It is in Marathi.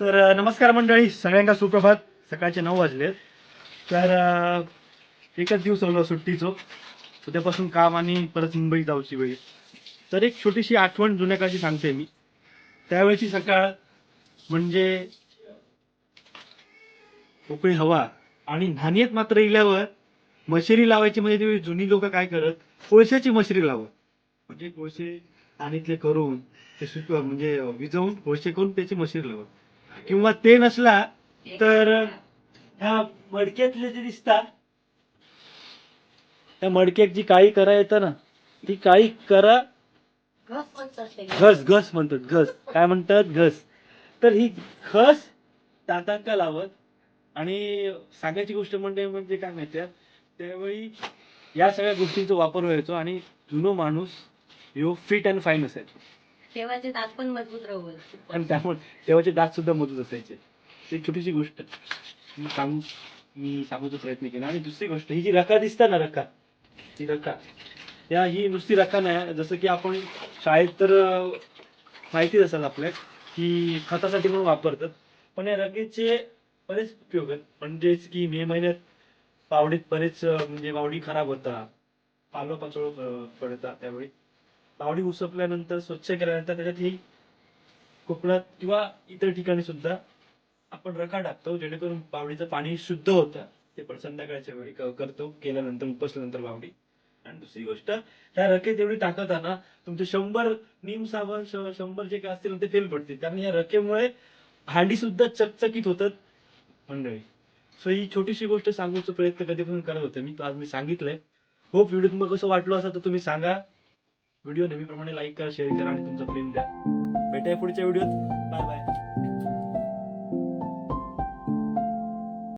तर नमस्कार मंडळी सगळ्यांना सुप्रभात. सकाळचे नऊ वाजले तर एकच दिवस होलो सुट्टीचो. उद्यापासून काम आणि परत मुंबई जाऊची वेळ. तर एक छोटीशी आठवण जुन्या काळची सांगते मी. त्यावेळेची सकाळ म्हणजे पोकळी हवा आणि न्हाणीत मात्र इल्यावर मशेरी लावायची म्हणजे ती जुनी लोक काय करत? कोळशाची मशिरी लावत. म्हणजे कोळसे आणीतले करून ते सुक म्हणजे विजवून कोळसे करून त्याची मशेरी लावत. किंवा ते नसला तर ह्या मडक्यातले जे दिसतात त्या मडक्यात जी काळी करा येतं ना ती काळी करा. घस घस म्हणतात घस. काय म्हणतात? घस. तर ही घस दातांका लावत आणि सांगायची गोष्ट म्हणजे म्हणजे काय माहितीये त्यावेळी या सगळ्या गोष्टींचा वापर व्हायचो आणि जुनो माणूस ह्यो फिट अँड फाईन असायचो. तेव्हाचे दात पण मजबूत राहू आणि त्यामुळे तेव्हाचे दात सुद्धा मजबूत असायचे. ती छोटीशी गोष्ट मी सांगू मी सांगूचा प्रयत्न केला. आणि दुसरी गोष्ट ही जी रका दिसता ना रका ही रका या ही नुसती रका नाही. जसं की आपण शाळेत तर माहितीच असतात आपल्या की खतासाठी म्हणून वापरतात. पण या रकेचे बरेच उपयोग आहेत. म्हणजेच की मे महिन्यात पावडीत बरेच म्हणजे वावडी खराब होता पालो पाचोळ पडतात त्यावेळी. पावडी उसपल्यानंतर स्वच्छ केल्यानंतर त्याच्यात ही कोकणात किंवा इतर ठिकाणी सुद्धा आपण रका टाकतो जेणेकरून बावडीचं पाणी शुद्ध होतं. ते पण संध्याकाळच्या वेळी करतो. केल्यानंतर उपसल्यानंतर बावडी. आणि दुसरी गोष्ट त्या रकेत एवढी टाकताना ना तुमचे शंभर निम साबण शंभर जे काय असतील ते फेल पडतील. कारण या रकेमुळे हांडी सुद्धा चकचकीत होतात मंडळी. सो ही छोटीशी गोष्ट सांगण्याचा प्रयत्न कधी पण करत होते मी. आज मी सांगितलंय. होप व्हिडिओ तुम्हाला कसं वाटलं असं तर तुम्ही सांगा. व्हिडिओ नेहमीप्रमाणे लाईक करा शेअर करा आणि तुमचं प्रेम द्या. भेटाय पुढच्या व्हिडिओत. Bye bye.